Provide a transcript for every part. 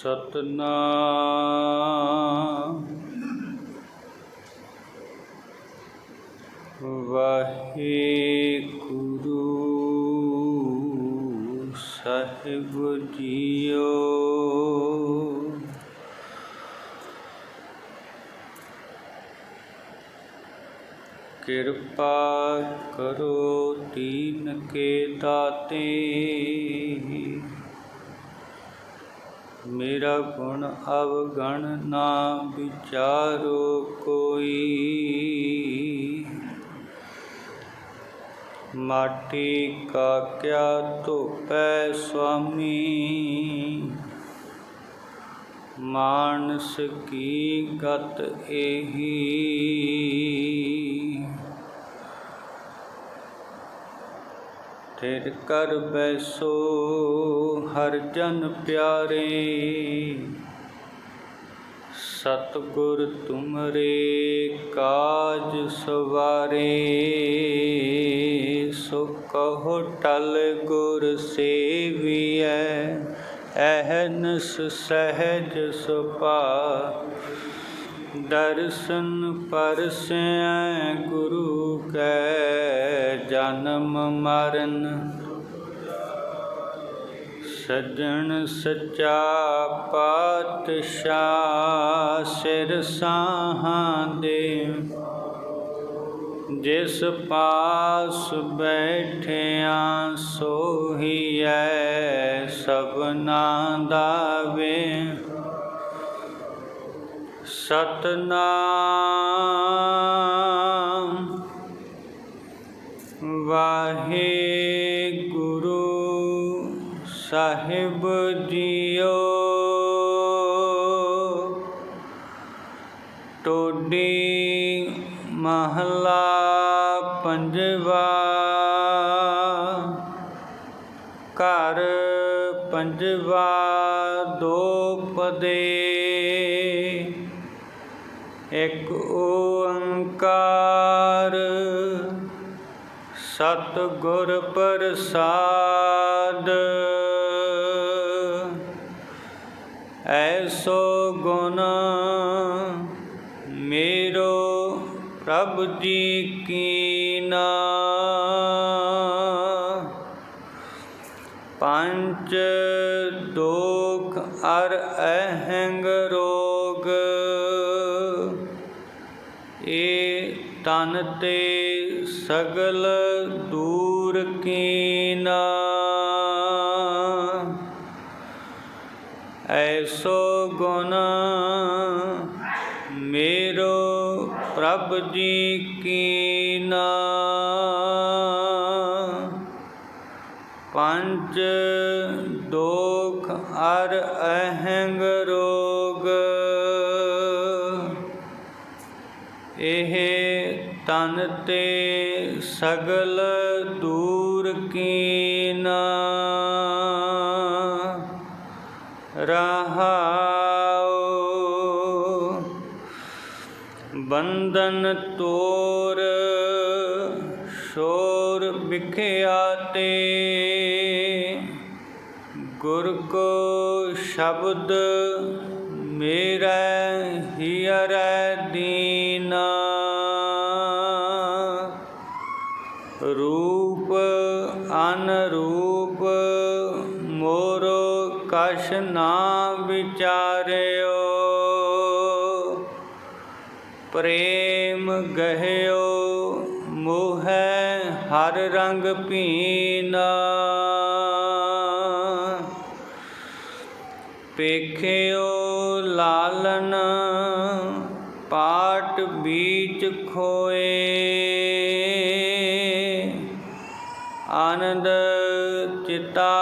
ਸਤਨਾਮ। ਵਾਹਿਗੁਰੂ ਸਾਹਿਬ ਜੀਓ। ਕਿਰਪਾ ਕਰੋ ਦੀਨ ਕੇ ਦਾਤੇ। ਮੇਰਾ ਗੁਣ ਅਵਗਣ ਨਾ ਵਿਚਾਰੋ ਕੋਈ। ਮਾਟੀ ਕਾ ਕਿਆ ਧੋਪੈ ਸੁਆਮੀ। ਮਾਨਸ ਕੀ ਗਤ ਇਹੀ ਥਿਰ ਕਰ ਬੈਸੋ। ਹਰ ਜਨ ਪਿਆਰੇ, ਸਤਗੁਰ ਤੁਮਰੇ ਕਾਜ ਸਵਾਰੇ ਸੋ ਕਹੋ ਟਲ ਗੁਰ ਸੇਵੀਐ ਅਹਨਸ ਸਹਿਜ ਸੁਪਾ ਦਰਸ਼ਨ ਪਰਸੈ ਗੁਰੂ ਕੈ, ਜਨਮ ਮਰਨ ਸਜਣ ਸੱਚਾ ਪਾਤਸ਼ਾਹ ਸਿਰ ਸਾਹਾਂ ਦੇ। ਜਿਸ ਪਾਸ ਬੈਠਿਆ ਸੋਹੀਐ ਸਭਨਾ ਦਾ ਵੇ। ਸਤਨਾਮ ਵਾਹਿਗੁਰੂ। ਸਾਹਿਬ ਜੀਓ। ਟੋਡੀ ਮਹਲਾ ਪੰਜਵਾ। ਘਰ ਪੰਜਵਾ ਦੋ ਪਦੇ। ਇਕ ਓੰਕਾਰ। ਸਤ ਗੁਰ ਪ੍ਰਸਾਦ। ਐਸੋ ਗੁਣ ਮੇਰੋ ਪ੍ਰਭ ਜੀ ਕੀਨਾ ਪੰਜ ਦੋਖ ਅਰ ਅਹੰਗ ਰੋਗ, ਏ ਤਨ ਤੇ ਸਗਲ ਦੂਰ ਕੀਨਾ ਐਸੋ ਗੁਣ ਮੇਰੋ ਪ੍ਰਭ ਜੀ ਕੀਨਾ ਪੰਜ ਦੋਖ ਅਰ ਅਹੰਗ ਰੋਗ, ਇਹ ਤਨ ਤੇ ਸਗਲ ਦੂਰ ਕੀਨਾ ਰਹਾਉ। ਬੰਧਨ ਤੋਰ ਸ਼ੋਰ ਵਿਖਿਆਤੇ ਗੁਰ ਕੋ ਸ਼ਬਦ ਮੇਰਾ ਹਿਅਰੈ ਦੀਨਾ। ਰੂਪ ਅਨਰੂਪ ਮੋਰੋ ਕਛ ਨਾ ਵਿਚਾਰਿਓ। ਪ੍ਰੇਮ ਗਹਿਓ, ਮੋਹੈ ਹਰ ਰੰਗ ਪੀਨਾ। ਪੇਖਿਓ ਲਾਲਨ ਪਾਟ ਬੀਚ ਖੋਏ। ਆਨੰਦ ਚਿਤਾ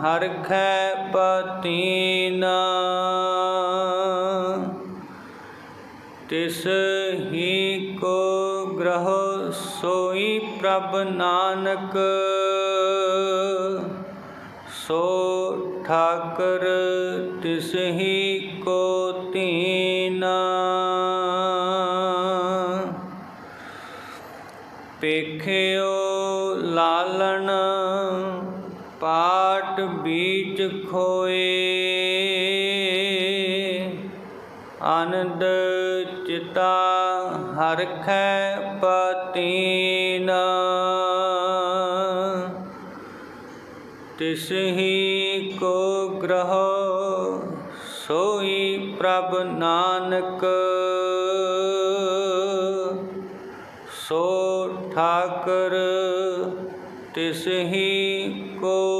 ਹਰਖੈ ਪਤੀਨਾ। ਤਿਸ ਹੀ ਕੋ ਗ੍ਰਹ ਸੋਈ ਪ੍ਰਭ ਨਾਨਕ। ਸੋ ਠਾਕਰ ਤਿਸ ਹੀ ਕੋ ਤੀਨਾ। ਪੇਖਿਓ ਪਾਟ ਬੀਚ ਖੋਏ। ਆਨੰਦ ਚਿਤਾ ਹਰਖੈ ਪਤੀਨ। ਤਿਸਹੀ ਕੋ ਗ੍ਰਹ ਸੋਈ ਪ੍ਰਭ ਨਾਨਕ। ਸੋ ਠਾਕਰ ਤਿਸਹੀ ਕੋ